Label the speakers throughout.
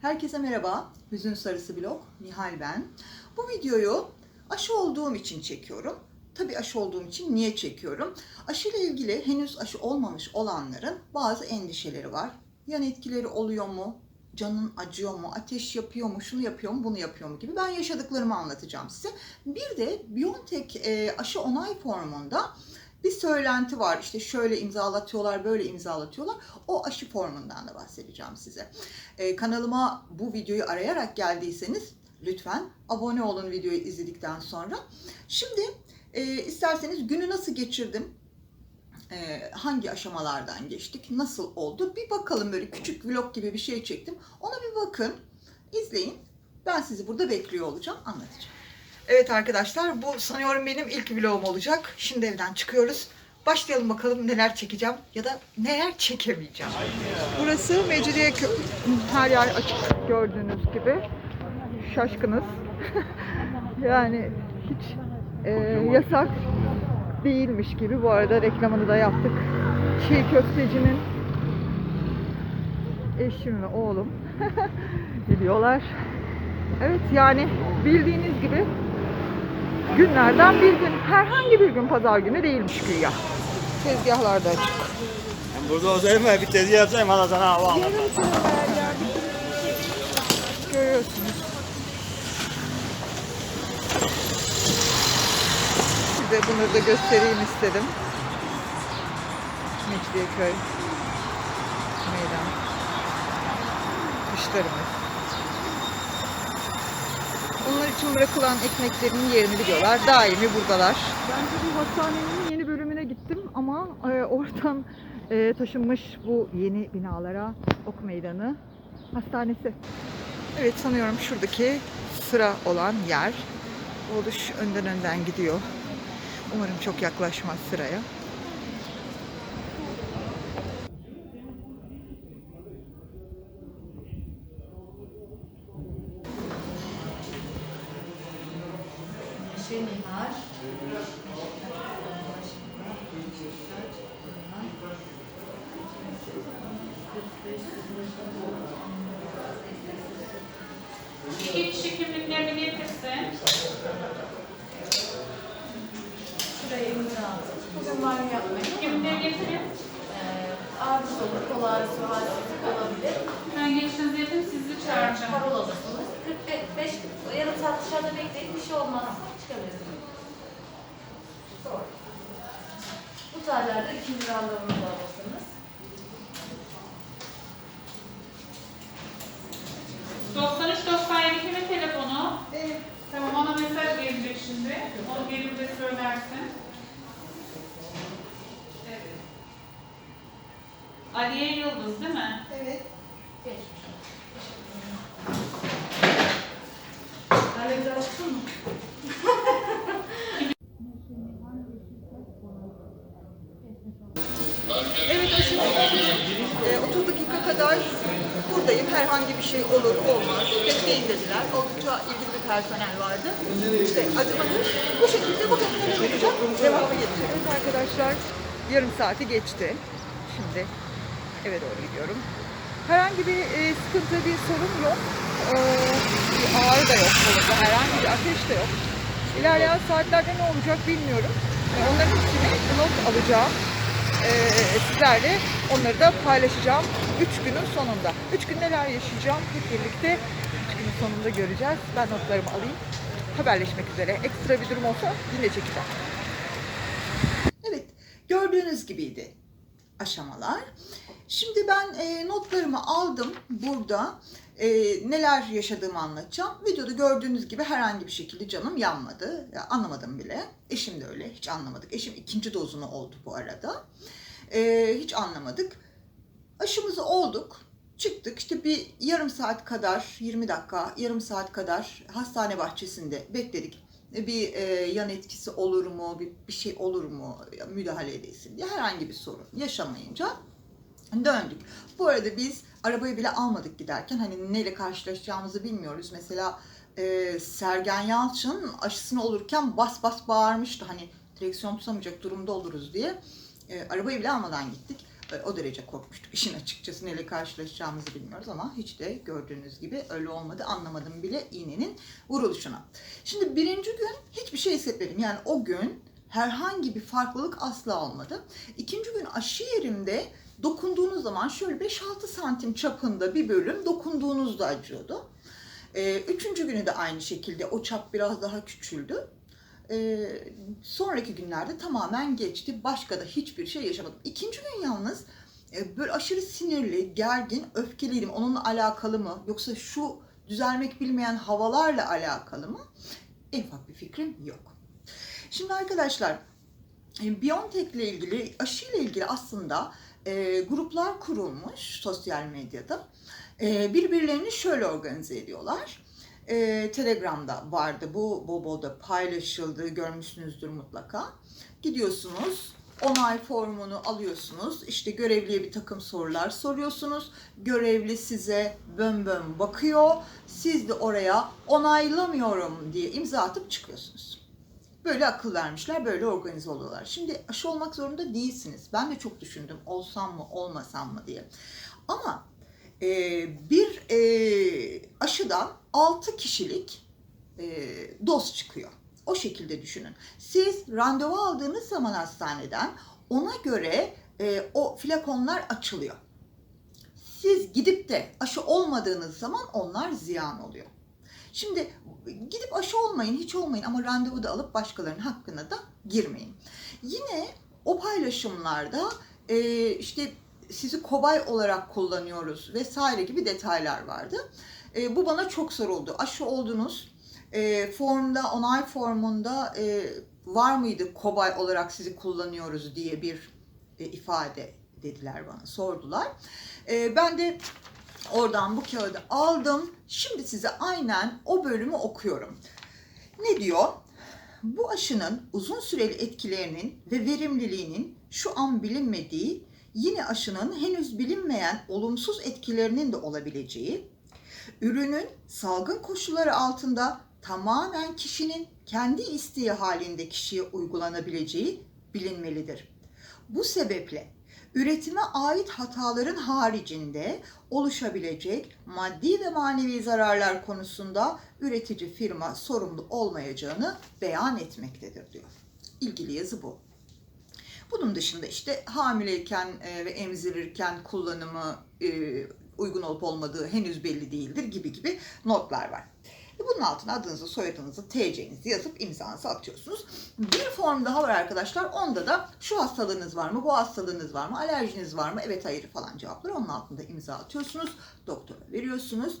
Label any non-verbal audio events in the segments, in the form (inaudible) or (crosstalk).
Speaker 1: Herkese merhaba. Hüzün Sarısı Blog. Nihal ben. Bu videoyu aşı olduğum için çekiyorum. Tabii aşı olduğum için niye çekiyorum? Aşı ile ilgili henüz aşı olmamış olanların bazı endişeleri var. Yan etkileri oluyor mu? Canın acıyor mu? Ateş yapıyor mu? Şunu yapıyor mu? Bunu yapıyor mu? Gibi. Ben yaşadıklarımı anlatacağım size. Bir de BioNTech e, aşı onay formunda bir söylenti var. İşte şöyle imzalatıyorlar, böyle imzalatıyorlar. O aşı formundan da bahsedeceğim size. Ee, kanalıma bu videoyu arayarak geldiyseniz lütfen abone olun videoyu izledikten sonra. Şimdi e, isterseniz günü nasıl geçirdim? e, hangi aşamalardan geçtik? Nasıl oldu? Bir bakalım böyle küçük vlog gibi bir şey çektim. Ona bir bakın, izleyin. Ben sizi burada bekliyor olacağım, anlatacağım. Evet arkadaşlar bu sanıyorum benim ilk vlogum olacak. Şimdi evden çıkıyoruz. Başlayalım bakalım neler çekeceğim ya da neler çekemeyeceğim. Burası Mecidiyeköy. Her yer açık gördüğünüz gibi. Şaşkınız. (laughs) yani hiç e, yasak değilmiş gibi. Bu arada reklamını da yaptık. Çiğ köftecinin eşim ve oğlum (laughs) gidiyorlar. Evet yani bildiğiniz gibi günlerden bir gün. Herhangi bir gün pazar günü değilmiş güya. Tezgahlar da açık.
Speaker 2: Ben burada olsaydım ben bir tezgah yapsaydım hala sana hava almam.
Speaker 1: Görüyorsunuz. Size bunları da göstereyim istedim. Mecidiyeköy meydan. Kuşlarımız. Onlar için bırakılan ekmeklerin yerini biliyorlar. Daimi buradalar. Ben de bir hastanenin yeni bölümüne gittim ama e, oradan e, taşınmış bu yeni binalara ok meydanı hastanesi. Evet sanıyorum şuradaki sıra olan yer. Oluş önden önden gidiyor. Umarım çok yaklaşmaz sıraya.
Speaker 3: İki kişi kimliklerini getirsin.
Speaker 4: Şuraya imza atın. Bugün banyo yapmayın.
Speaker 3: Kimlikleri getirin.
Speaker 4: Ee, ağrınız olur, kol ağrısı, halsizlik olabilir.
Speaker 3: Ben geçinizi yapayım, sizi çağıracağım.
Speaker 4: Parol alırsınız. 45, yarım saat dışarıda bekleyin, bir şey olmaz. Çıkabilirsiniz. Bu tarihlerde ikinci randevunuzu alırsınız.
Speaker 3: Şimdi. Onu gelir de söylersin. Evet. Aliye Yıldız değil mi?
Speaker 1: Evet.
Speaker 4: Geçmiş Anne güzel baktın mı?
Speaker 1: Evet aşımı oldum. Ee, 30 dakika kadar buradayım. Herhangi bir şey olur olmaz. Bekleyin dediler. Oldukça ilgili bir personel vardı. İşte acımadı. Bu şekilde bakalım neler olacak. Devamı gelecek. Evet arkadaşlar yarım saati geçti. Şimdi eve doğru gidiyorum. Herhangi bir e, sıkıntı, bir sorun yok. Ee, bir ağrı da yok kolumda. Herhangi bir ateş de yok. İlerleyen saatlerde ne olacak bilmiyorum. Onların hepsini not alacağım. Ee, sizlerle onları da paylaşacağım. Üç günün sonunda. Üç gün neler yaşayacağım hep birlikte üç günün sonunda göreceğiz. Ben notlarımı alayım. Haberleşmek üzere. Ekstra bir durum olsa yine çekeceğim. Evet, gördüğünüz gibiydi aşamalar. Şimdi ben e, notlarımı aldım burada. E, neler yaşadığımı anlatacağım. Videoda gördüğünüz gibi herhangi bir şekilde canım yanmadı. Ya, anlamadım bile. Eşim de öyle. Hiç anlamadık. Eşim ikinci dozunu oldu bu arada. E, hiç anlamadık. Aşımızı olduk. Çıktık işte bir yarım saat kadar, 20 dakika, yarım saat kadar hastane bahçesinde bekledik. Bir e, yan etkisi olur mu, bir, bir şey olur mu, müdahale edilsin diye herhangi bir sorun yaşamayınca döndük. Bu arada biz arabayı bile almadık giderken hani neyle karşılaşacağımızı bilmiyoruz. Mesela e, Sergen Yalçın aşısını olurken bas bas bağırmıştı hani direksiyon tutamayacak durumda oluruz diye. E, arabayı bile almadan gittik. E, O derece korkmuştuk işin açıkçası neyle karşılaşacağımızı bilmiyoruz ama hiç de gördüğünüz gibi öyle olmadı. Anlamadım bile iğnenin vuruluşuna. Şimdi birinci gün hiçbir şey hissetmedim. Yani o gün herhangi bir farklılık asla olmadı. İkinci gün aşı yerimde dokunduğunuz zaman şöyle 5-6 santim çapında bir bölüm dokunduğunuzda acıyordu. Ee, üçüncü günü de aynı şekilde o çap biraz daha küçüldü. Sonraki günlerde tamamen geçti. Başka da hiçbir şey yaşamadım. İkinci gün yalnız böyle aşırı sinirli, gergin, öfkeliydim. Onunla alakalı mı? Yoksa şu düzelmek bilmeyen havalarla alakalı mı? En ufak bir fikrim yok. Şimdi arkadaşlar BioNTech ile ilgili, aşı ile ilgili aslında e, gruplar kurulmuş sosyal medyada. E, birbirlerini şöyle organize ediyorlar. E, Telegram'da vardı bu, bol bol da paylaşıldı, görmüşsünüzdür mutlaka. Gidiyorsunuz, onay formunu alıyorsunuz. İşte görevliye bir takım sorular soruyorsunuz. Görevli size bön bön bakıyor. Siz de oraya onaylamıyorum diye imza atıp çıkıyorsunuz. Böyle akıl vermişler, böyle organize oluyorlar. Şimdi aşı olmak zorunda değilsiniz. Ben de çok düşündüm olsam mı olmasam mı diye. Ama e, bir e, aşıdan 6 kişilik e, doz çıkıyor. O şekilde düşünün. Siz randevu aldığınız zaman hastaneden ona göre e, o flakonlar açılıyor. Siz gidip de aşı olmadığınız zaman onlar ziyan oluyor. Şimdi gidip aşı olmayın, hiç olmayın ama randevu da alıp başkalarının hakkına da girmeyin. Yine o paylaşımlarda e, işte sizi kobay olarak kullanıyoruz vesaire gibi detaylar vardı. E, bu bana çok soruldu. Aşı oldunuz, e, formda, onay formunda e, var mıydı kobay olarak sizi kullanıyoruz diye bir e, ifade dediler bana, sordular. E, ben de oradan bu kağıdı aldım. Şimdi size aynen o bölümü okuyorum. Ne diyor? Bu aşının uzun süreli etkilerinin ve verimliliğinin şu an bilinmediği, yine aşının henüz bilinmeyen olumsuz etkilerinin de olabileceği, ürünün salgın koşulları altında tamamen kişinin kendi isteği halinde kişiye uygulanabileceği bilinmelidir. Bu sebeple üretime ait hataların haricinde oluşabilecek maddi ve manevi zararlar konusunda üretici firma sorumlu olmayacağını beyan etmektedir diyor. İlgili yazı bu. Bunun dışında işte hamileyken e, ve emzirirken kullanımı e, uygun olup olmadığı henüz belli değildir gibi gibi notlar var. Ve Bunun altına adınızı, soyadınızı, TC'nizi yazıp imzanızı atıyorsunuz. Bir form daha var arkadaşlar. Onda da şu hastalığınız var mı, bu hastalığınız var mı, alerjiniz var mı, evet hayır falan cevapları. Onun altında imza atıyorsunuz. Doktora veriyorsunuz.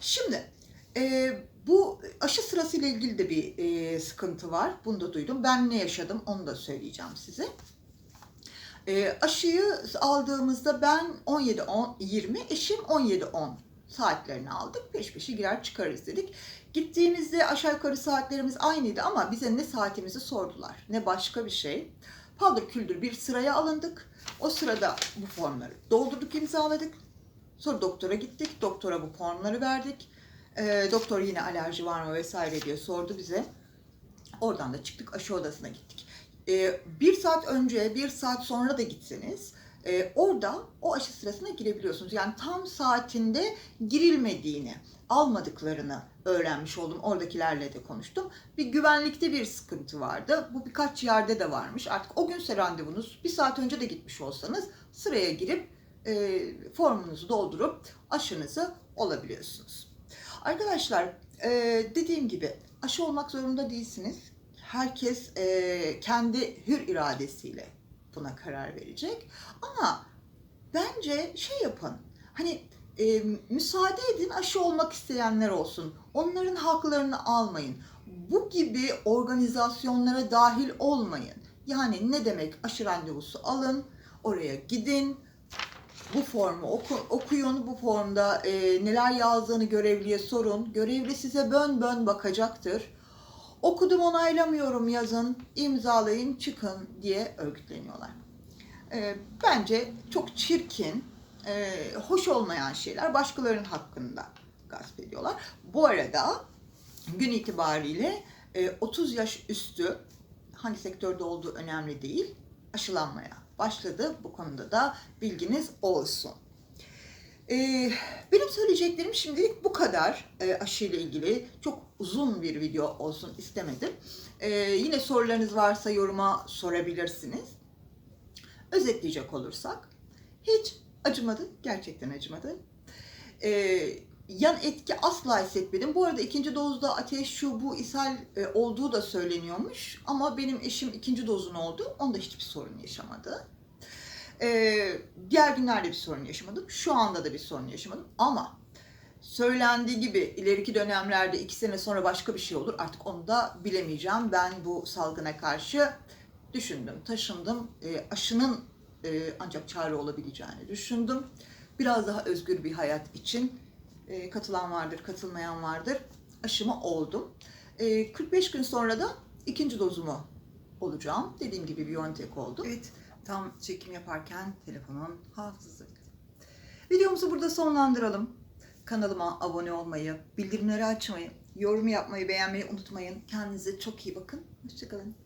Speaker 1: Şimdi e, bu aşı sırasıyla ilgili de bir e, sıkıntı var. Bunu da duydum. Ben ne yaşadım onu da söyleyeceğim size. E, aşıyı aldığımızda ben 17-20, eşim 17-10 saatlerini aldık. Peş peşe girer çıkarız dedik. Gittiğimizde aşağı yukarı saatlerimiz aynıydı ama bize ne saatimizi sordular ne başka bir şey. Paldır küldür bir sıraya alındık. O sırada bu formları doldurduk, imzaladık. Sonra doktora gittik. Doktora bu formları verdik. E, doktor yine alerji var mı vesaire diye sordu bize. Oradan da çıktık aşı odasına gittik. E, bir saat önce, bir saat sonra da gitseniz e, orada o aşı sırasına girebiliyorsunuz. Yani tam saatinde girilmediğini, almadıklarını öğrenmiş oldum. Oradakilerle de konuştum. Bir güvenlikte bir sıkıntı vardı. Bu birkaç yerde de varmış. Artık o günse randevunuz bir saat önce de gitmiş olsanız sıraya girip e, formunuzu doldurup aşınızı olabiliyorsunuz. Arkadaşlar e, dediğim gibi aşı olmak zorunda değilsiniz. Herkes e, kendi hür iradesiyle buna karar verecek. Ama bence şey yapın. Hani e, müsaade edin aşı olmak isteyenler olsun. Onların haklarını almayın. Bu gibi organizasyonlara dahil olmayın. Yani ne demek aşı randevusu alın, oraya gidin, bu formu oku, okuyun. Bu formda e, neler yazdığını görevliye sorun. Görevli size bön bön bakacaktır. Okudum onaylamıyorum yazın, imzalayın çıkın diye örgütleniyorlar. E, bence çok çirkin, e, hoş olmayan şeyler başkalarının hakkında gasp ediyorlar. Bu arada gün itibariyle e, 30 yaş üstü hangi sektörde olduğu önemli değil aşılanmaya başladı. Bu konuda da bilginiz olsun. Ee, benim söyleyeceklerim şimdilik bu kadar e, aşıyla ilgili. Çok uzun bir video olsun istemedim. Ee, yine sorularınız varsa yoruma sorabilirsiniz. Özetleyecek olursak hiç acımadı, gerçekten acımadı. Ee, yan etki asla hissetmedim. Bu arada ikinci dozda ateş, şu bu, ishal e, olduğu da söyleniyormuş. Ama benim eşim ikinci dozun oldu. Onda hiçbir sorun yaşamadı. Ee, diğer günlerde bir sorun yaşamadım. Şu anda da bir sorun yaşamadım. Ama söylendiği gibi ileriki dönemlerde iki sene sonra başka bir şey olur. Artık onu da bilemeyeceğim. Ben bu salgına karşı düşündüm, taşındım. Ee, aşının e, ancak çare olabileceğini düşündüm. Biraz daha özgür bir hayat için e, katılan vardır, katılmayan vardır. Aşımı oldum. E, 45 gün sonra da ikinci dozumu olacağım. Dediğim gibi BioNTech oldu. Evet, tam çekim yaparken telefonun hafızası bitti. Videomuzu burada sonlandıralım. Kanalıma abone olmayı, bildirimleri açmayı, yorum yapmayı, beğenmeyi unutmayın. Kendinize çok iyi bakın. Hoşçakalın.